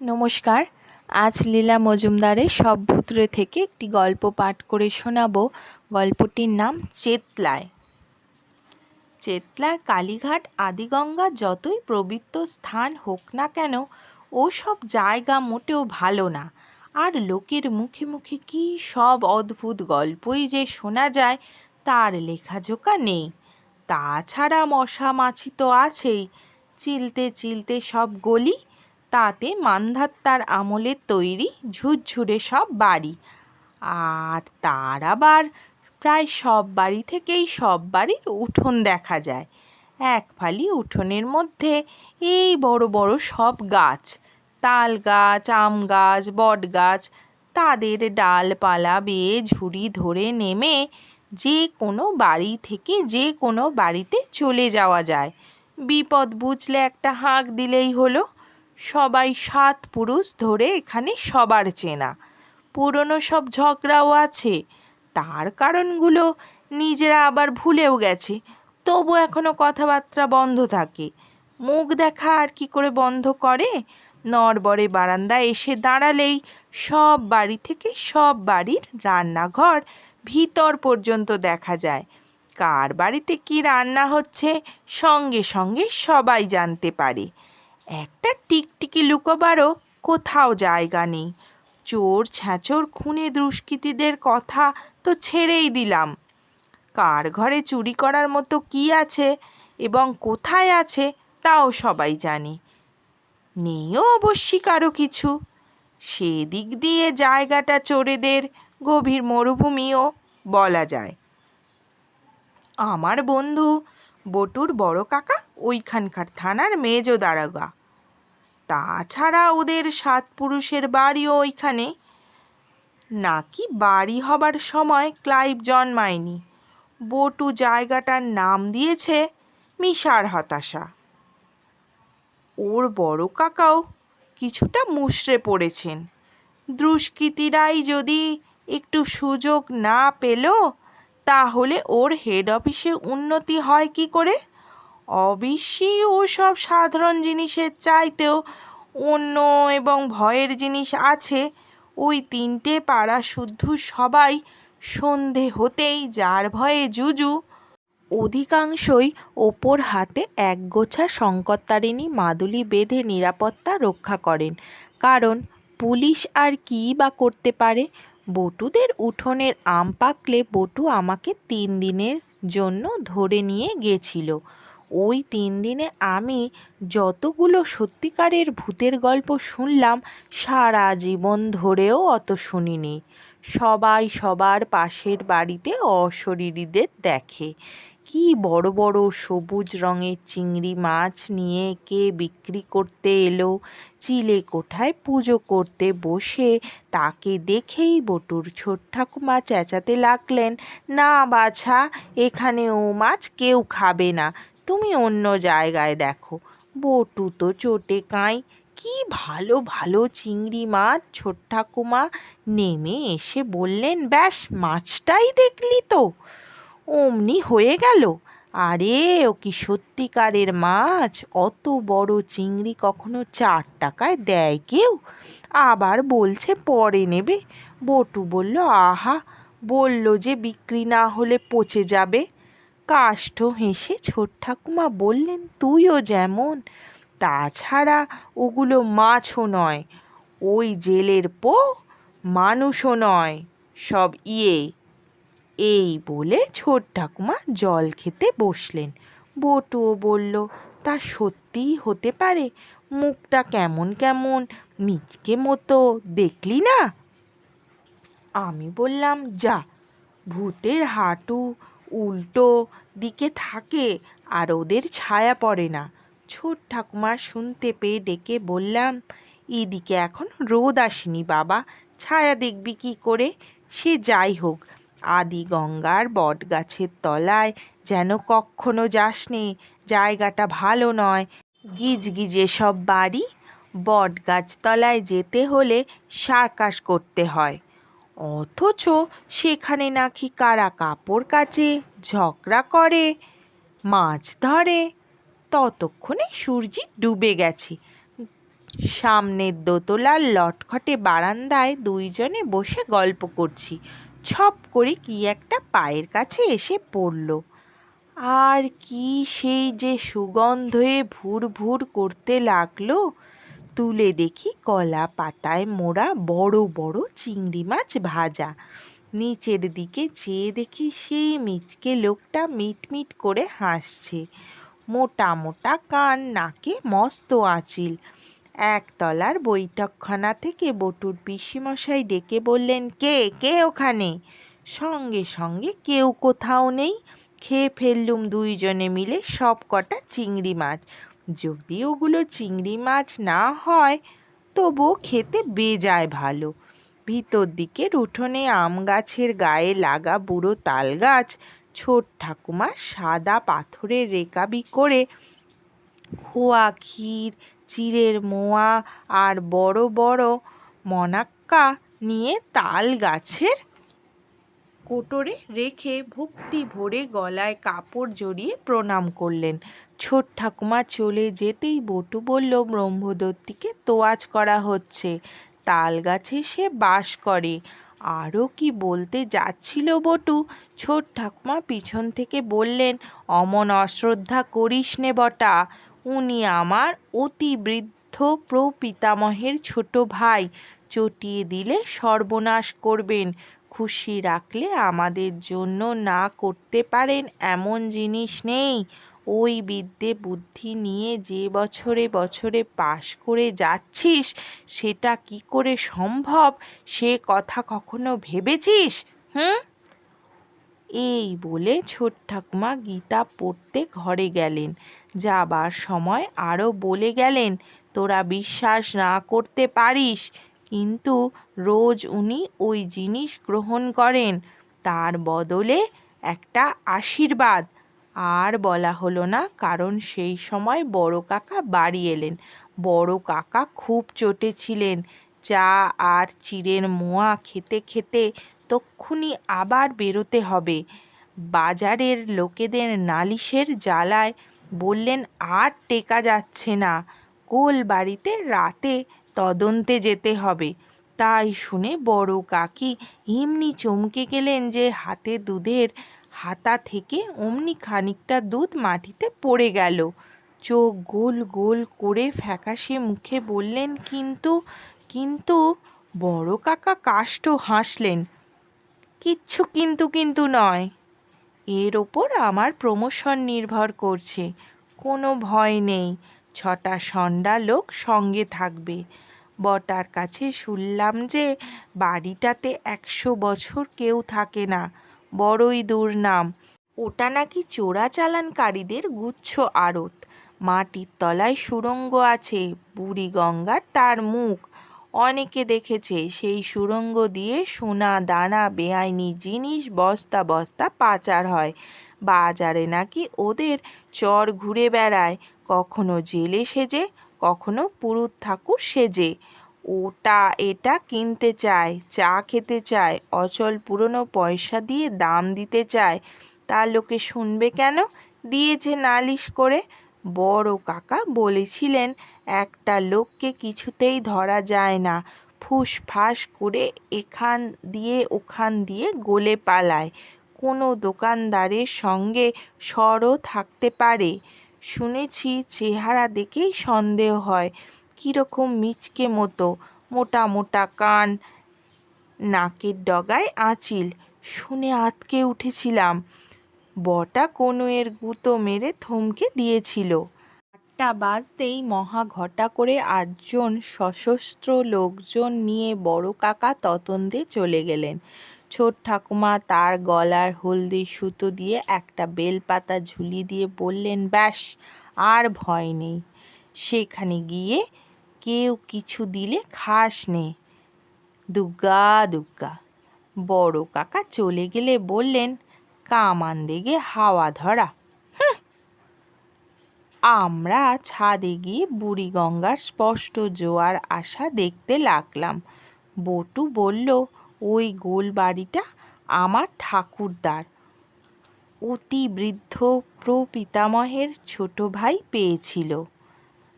নমস্কার। আজ লীলা মজুমদারের সব ভূতরে থেকে একটি গল্প পাঠ করে শোনাব। গল্পটির নাম চেতলায়। চেতলার কালীঘাট আদিগঙ্গা যতই পবিত্র স্থান হোক না কেন ও সব জায়গা মোটেও ভালো না। আর লোকের মুখে মুখে কী সব অদ্ভুত গল্পই যে শোনা যায়, তার লেখাজোকা নেই। তাছাড়া মশা মাছি তো আছেই। চিলতে চিলতে সব গলি তাতে মান্ধাত্তার আমলের তৈরি ঝুরঝুরে সব বাড়ি। আর তার আবার প্রায় সব বাড়ি থেকেই সব বাড়ির উঠোন দেখা যায়। এক ফালি উঠোনের মধ্যে এই বড় বড় সব গাছ, তাল গাছ, আম গাছ, বট গাছ, তাদের ডালপালা বেয়ে ঝুড়ি ধরে নেমে যে কোনো বাড়ি থেকে যে কোনো বাড়িতে চলে যাওয়া যায়। বিপদ বুঝলে একটা হাঁক দিলেই হলো। সবাই সাত পুরুষ ধরে এখানে সবার চেনা। পুরনো সব ঝগড়াও আছে। তার কারণগুলো নিজেরা আবার ভুলেও গেছে। তবু এখনও কথাবার্তা বন্ধ থাকে। মুখ দেখা আর কি করে বন্ধ করে? নড়বড়ে বারান্দায় এসে দাঁড়ালেই সব বাড়ি থেকে সব বাড়ির রান্নাঘর ভিতর পর্যন্ত দেখা যায়। কার বাড়িতে কি রান্না হচ্ছে সঙ্গে সঙ্গে সবাই জানতে পারে। একটা টিকটিকি লুকোবারও কোথাও জায়গা নেই। চোর ছ্যাঁচোর খুনে দুষ্কৃতীদের কথা তো ছেড়েই দিলাম। কার ঘরে চুরি করার মতো কি আছে এবং কোথায় আছে তাও সবাই জানে। নেইও অবশ্যই কারও কিছু। সেদিক দিয়ে জায়গাটা চোরেদের গভীর মরুভূমিও বলা যায়। আমার বন্ধু বটুর বড় কাকা ওইখানকার থানার মেজ দারোগা। তাছাড়া ওদের সাত পুরুষের বাড়িও ওইখানে। নাকি বাড়ি হবার সময় ক্লাইভ জন্মায়নি। বটু জায়গাটার নাম দিয়েছে মিশার হতাশা। ওর বড় কাকাও কিছুটা মুষড়ে পড়েছেন। দুষ্কৃতীরাই যদি একটু সুযোগ না পেল, তাহলে ওর হেড অফিসে উন্নতি হয় কি করে? অবশ্যই ও সব সাধারণ জিনিসের চাইতেও অন্য এবং ভয়ের জিনিস আছে। ওই তিনটে পাড়া শুদ্ধ সবাই সন্ধে হতেই যার ভয়ে জুজু। অধিকাংশই ওপর হাতে একগোছা শঙ্করতারিণী মাদুলি বেঁধে নিরাপত্তা রক্ষা করেন। কারণ পুলিশ আর কী বা করতে পারে? বটুদের উঠোনের আম পাকলে বটু আমাকে তিন দিনের জন্য ধরে নিয়ে গেছিল। ওই তিন দিনে আমি যতগুলো সত্যিকারের ভূতের গল্প শুনলাম, সারা জীবন ধরেও অত শুনিনি। সবাই সবার পাশের বাড়িতে অশরীরীদের দেখে। কি বড় বড় সবুজ রঙের চিংড়ি মাছ নিয়ে কে বিক্রি করতে এলো, চিলে কোঠায় পুজো করতে বসে, তাকে দেখেই বটুর ছোট ঠাকুমা চেঁচাতে লাগলেন, না বাছা, এখানে ও মাছ কেউ খাবে না তুমি অন্য জায়গায় দেখো। বটু তো চোটে কাঁই। কি ভালো ভালো চিংড়ি মাছ, ছোট ঠাকুমা। নেমে এসে বললেন, ব্যাস, মাছটাই দেখলি তো। অমনি হয়ে গেল। আরে, ও কি সত্যিকারের মাছ। অত বড় চিংড়ি কখনো চার টাকায় দেয় কেউ? আবার বলছে, পরে নেবে। বটু বলল, আহা, বলল যে বিক্রি না হলে পচে যাবে। কাষ্ঠ হেসে ছোট ঠাকুমা বললেন, তুইও যেমন। তাছাড়া ওগুলো মাছও নয়, ওই জেলের পো মানুষও নয়, সব ইয়ে। এই বলে ছোট ঠাকুমা জল খেতে বসলেন। বটুও বলল, তা সত্যিই হতে পারে, মুখটা কেমন কেমন, মিচকে মতো, দেখলি না? আমি বললাম, যা, ভূতের হাঁটু উল্টো দিকে থাকে আর ওদের ছায়া পড়ে না। ছোট ঠাকুমা শুনতে পেয়ে ডেকে বললাম, এদিকে এখন রোদ আসেনি বাবা, ছায়া দেখবি কি করে? সে যাই হোক, আদি গঙ্গার বট গাছের তলায় যেন কখনো যাসনি, জায়গাটা ভালো নয়। গিজগিজে সব বাড়ি বট গাছতলায় যেতে হলে সার্কাস করতে হয়। অথচ সেখানে নাকি কারা কাপড় কাচে, ঝগড়া করে, মাছ ধরে। ততক্ষণে সূর্যি ডুবে গেছে। সামনের দোতলার লটখটে বারান্দায় দুইজনে বসে গল্প করছি। ছপ করে কি একটা পায়ের কাছে এসে পড়ল। আর কি সেই যে সুগন্ধে ভুর ভুর করতে লাগল? তুলে দেখি কলা পাতায় মোড়া বড় বড় চিংড়ি মাছ ভাজা। নিচের দিকে চেয়ে দেখি সেই মিচকে লোকটা মিটমিট করে হাসছে। মোটা মোটা কান, নাকে মস্ত আঁচিল। একতলার বৈঠকখানা থেকে বটুর পিসিমশাই ডেকে বললেন, কে কে ওখানে? সঙ্গে সঙ্গে কেউ কোথাও নেই। খেয়ে ফেললুম দুইজনে মিলে সব কটা চিংড়ি মাছ। যদি ওগুলো চিংড়ি মাছ না হয়, তবুও খেতে বেজায় ভালো। ভিতর দিকের উঠোনে আম গাছের গায়ে লাগা বুড়ো তাল গাছ, ছোট ঠাকুমা সাদা পাথরের রেকাবি করে খোয়া ক্ষীর, চিড়ের মোয়া আর বড় বড় মনাক্কা নিয়ে তাল গাছের কোটরে রেখে ভক্তি ভরে গলায় কাপড় জড়িয়ে প্রণাম করলেন। ছোট ঠাকুমা চলে যেতেই বটু বলল, ব্রহ্মদত্তিকে তোয়াজ করা হচ্ছে। তাল গাছে সে বাস করে। আরও কি বলতে যাচ্ছিল বটু? ছোট ঠাকুমা পিছন থেকে বললেন, অমন অশ্রদ্ধা করিস নে বটা। উনি আমার অতি বৃদ্ধ প্রপিতামহের ছোট ভাই। চটিয়ে দিলে সর্বনাশ করবেন। খুশি রাখলে আমাদের জন্য না করতে পারেন এমন জিনিস নেই। ওই বিদ্যে বুদ্ধি নিয়ে যে বছরে বছরে পাশ করে যাচ্ছিস, সেটা কি করে সম্ভব? সে কথা কখনো ভেবেছিস? হুম? এই বলে ছোট ঠাকুমা গীতা পড়তে ঘরে গেলেন। যাবার সময় আরও বলে গেলেন, তোরা বিশ্বাস না করতে পারিস, কিন্তু রোজ উনি ওই জিনিস গ্রহণ করেন। তার বদলে একটা আশীর্বাদ। আর বলা হলো না, কারণ সেই সময় বড় কাকা বাড়ি এলেন। বড় কাকা খুব চটেছিলেন চা আর চিড়ের মোয়া খেতে খেতে তক্ষুনি আবার বেরোতে হবে। বাজারের লোকেদের নালিশের জ্বালায় বললেন, আর টেকা যাচ্ছে না। কোল বাড়িতে রাতে তদন্তে যেতে হবে। তাই শুনে বড় কাকি এমনি চমকে গেলেন যে হাতে দুধের হাতা থেকে অমনি খানিকটা দুধ মাটিতে পড়ে গেল। চোখ গোল গোল করে ফ্যাকাশে মুখে বললেন, কিন্তু কিন্তু বড় কাকা কাষ্ট হাসলেন। কিচ্ছু কিন্তু কিন্তু নয়। এর ওপর আমার প্রমোশন নির্ভর করছে। কোনো ভয় নেই। ছটা সন্ডা লোক সঙ্গে থাকবে। বটার কাছে শুনলাম যে বাড়িটাতে একশো বছর কেউ থাকে না। বড়ই দুর্নাম ওটা নাকি চোরাচালানকারীদের গুচ্ছ আড়ত। মাটির তলায় সুড়ঙ্গ আছে বুড়িগঙ্গার তার মুখ। অনেকে দেখেছে সেই সুড়ঙ্গ দিয়ে সোনা, দানা, বেআইনি জিনিস বস্তা বস্তা পাচার হয়। বাজারে নাকি ওদের চর ঘুরে বেড়ায়। কখনো জেলে সেজে, কখনো পুরুত ঠাকুর সেজে। ওটা এটা কিনতে চায়, চা খেতে চায়, অচল পুরনো পয়সা দিয়ে দাম দিতে চায়। তা লোকে শুনবে কেন? দিয়েছে নালিশ করে। বড় কাকা বলেছিলেন, একটা লোককে কিছুতেই ধরা যায় না। ফুস ফাস করে এখান দিয়ে ওখান দিয়ে গলে পালায়। কোনো দোকানদারের সঙ্গে সরও থাকতে পারে। শুনেছি চেহারা দেখেই সন্দেহ হয়। কীরকম মিচকে মতো, মোটা মোটা কান, নাকের ডগায় আঁচিল, শুনে আঁতকে উঠেছিলাম। বটা কনুইয়ের গুঁতো মেরে থমকে দিয়েছিল। আটটা বাজতেই মহা ঘটা করে আটজন সশস্ত্র লোকজন নিয়ে বড় কাকা ততন্দে চলে গেলেন। ছোট ঠাকুমা তার গলার হলদি সুতো দিয়ে একটা বেলপাতা ঝুলি দিয়ে বললেন, ব্যাস, আর ভয় নেই। সেখানে গিয়ে কেউ কিছু দিলে খাস নে। দুগ্গা দুগ্গা। বড় কাকা চলে গেলে বললেন, কামান দেগে হাওয়া ধরা। আমরা ছাদে গিয়ে বুড়িগঙ্গার স্পষ্ট জোয়ার আসা দেখতে লাগলাম। বটু বলল, ওই গোল বাড়িটা আমার ঠাকুরদার। অতি বৃদ্ধ প্রপিতামহের ছোট ভাই পেয়েছিল।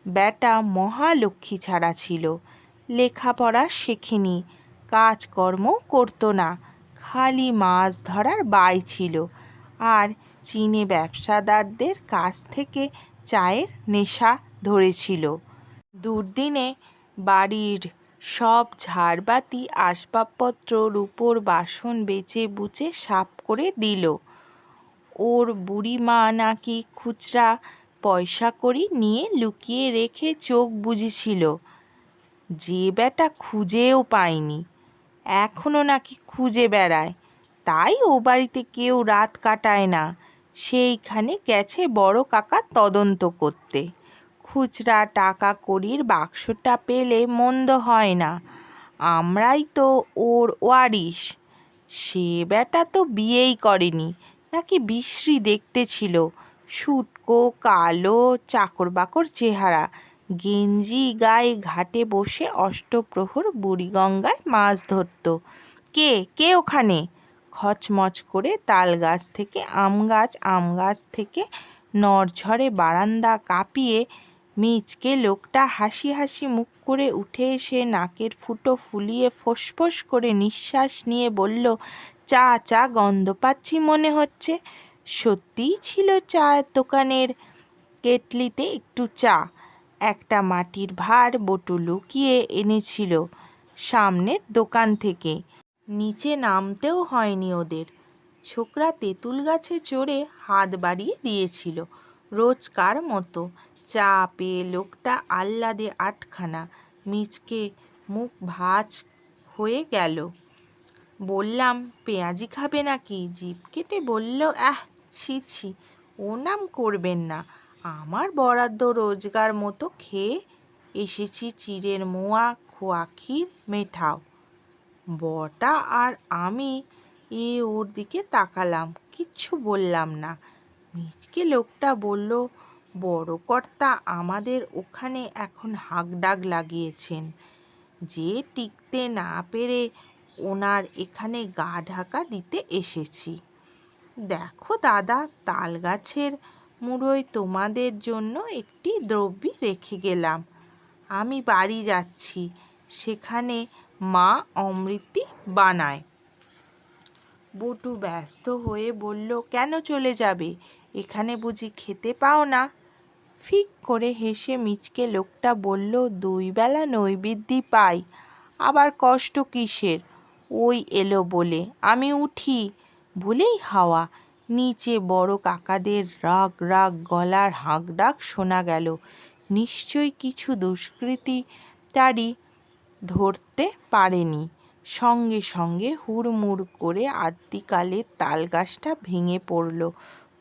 বেটা মহালক্ষ্মী ছাড়া ছিল। লেখাপড়া শেখেনি, কাজকর্ম করতো না, খালি মাছ ধরার বাই ছিল। আর চীনে ব্যবসাদারদের কাছ থেকে চায়ের নেশা ধরেছিল। দুর্দিনে বাড়ির সব ঝাড়বাতি আসবাবপত্র রূপোর বাসন বেচে বুচে সাফ করে দিল। ওর বুড়ি মা নাকি খুচরা পয়সা কড়ি নিয়ে লুকিয়ে রেখে চোখ বুজেছিল। যে বেটা খুঁজেও পায়নি। এখনও নাকি খুঁজে বেড়ায়। তাই ও বাড়িতে কেউ রাত কাটায় না। সেইখানে গেছে বড় কাকা তদন্ত করতে। খুচরা টাকা কড়ির বাক্সটা পেলে মন্দ হয় না। আমরাই তো ওর ওয়ারিশ। সে বেটা তো বিয়েই করেনি, নাকি বিশ্রী দেখতে ছিল। শুটকো কালো চাকর বাকর চেহারা। গেঞ্জি গায়ে ঘাটে বসে অষ্টপ্রহর বুড়িগঙ্গায় মাছ ধরত। কে? কে ওখানে? খচমচ করে তাল গাছ থেকে আম গাছ আম গাছ থেকে নড়ঝড়ে বারান্দা কাঁপিয়ে মিচকে লোকটা হাসি হাসি মুখ করে উঠে এসে নাকের ফুটো ফুলিয়ে ফোঁস করে নিঃশ্বাস নিয়ে বলল, চা চা, গন্ধ পাচ্ছি মনে হচ্ছে। সত্যিই ছিল চায়ের দোকানের কেটলিতে একটু চা। একটা মাটির ভার বটু লুকিয়ে এনেছিল সামনের দোকান থেকে। নিচে নামতেও হয়নি ওদের। ছোকরা তেঁতুল গাছে চড়ে হাত বাড়িয়ে দিয়েছিল। রোজকার মতো চা পেয়ে লোকটা আহ্লাদে আটখানা মিচকে মুখ ভাঁজ হয়ে গেল। বললাম, পেঁয়াজি খাবে নাকি? জিভ কেটে বলল, আহ ছি ছি, ও নাম করবেন না। আমার বরাদ্দ রোজগার মতো খেয়ে এসেছি চিড়ের মোয়া খোয়া ক্ষীর মেঠাও। বটা আর আমি এ ওর দিকে তাকালাম, কিচ্ছু বললাম না। মিচকে লোকটা বলল, বড় কর্তা আমাদের ওখানে এখন হাঁকডাক লাগিয়েছেন। যে টিকতে না পেরে ওনার এখানে গা ঢাকা দিতে এসেছি। দেখো দাদা তাল গাছের মুড়োয় তোমাদের জন্য একটি দ্রব্য রেখে গেলাম। আমি বাড়ি যাচ্ছি, সেখানে মা অমৃতি বানায়। বটু ব্যস্ত হয়ে বলল, কেন চলে যাবে? এখানে বুঝি খেতে পাও না? ফিক করে হেসে মিচকে লোকটা বলল, দুই বেলা নৈবেদ্যি পাই, আবার কষ্ট কিসের? ওই এলো বলে, আমি উঠি। বলেই হাওয়া। নিচে বড় কাকাদের রাগ রাগ গলার হাঁক ডাক শোনা গেল। নিশ্চয়ই কিছু দুষ্কৃতিকারী ধরতে পারেনি। সঙ্গে সঙ্গে হুড়মুড় করে আদ্যিকালের তালগাছটা ভেঙে পড়ল।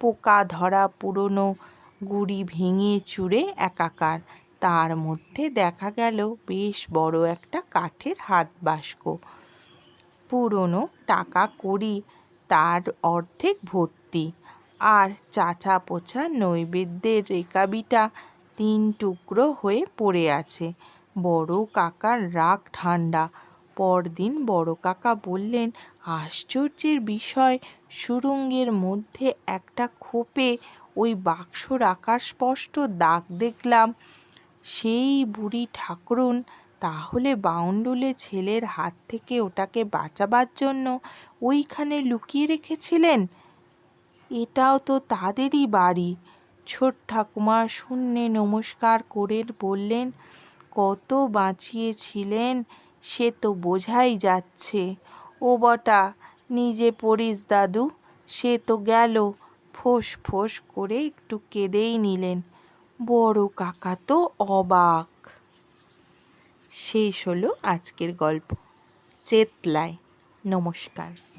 পোকা ধরা, পুরনো গুড়ি ভেঙে চুড়ে একাকার। তার মধ্যে দেখা গেল বেশ বড় একটা কাঠের হাতবাস্ক পুরনো টাকা কড়ি তার অর্ধেক ভর্তি। আর চাচা পোছা নৈবেদ্যের রেকাবিটা তিন টুকরো হয়ে পড়ে আছে। বড় কাকার রাগ ঠান্ডা পরদিন বড় কাকা বললেন, আশ্চর্যের বিষয় সুড়ঙ্গের মধ্যে একটা খোপে ওই বাক্স রাখার স্পষ্ট দাগ দেখলাম। সেই বুড়ি ঠাকরুন তাহলে বাউন্ডুলে ছেলের হাত থেকে ওটাকে বাঁচাবার জন্য ওইখানে লুকিয়ে রেখেছিলেন? এটাও তো তাদেরই বাড়ি। ছোট ঠাকুমা শূন্যে নমস্কার করে বললেন, কত বাঁচিয়েছিলেন সে তো বোঝাই যাচ্ছে। ও বটা, নিজে পড়িস দাদু। সে তো গেল, ফোঁস ফোঁস করে একটু কেঁদেই নিলেন। বড় কাকা তো অবাক। শেষ হলো আজকের গল্প। চেতলায় নমস্কার।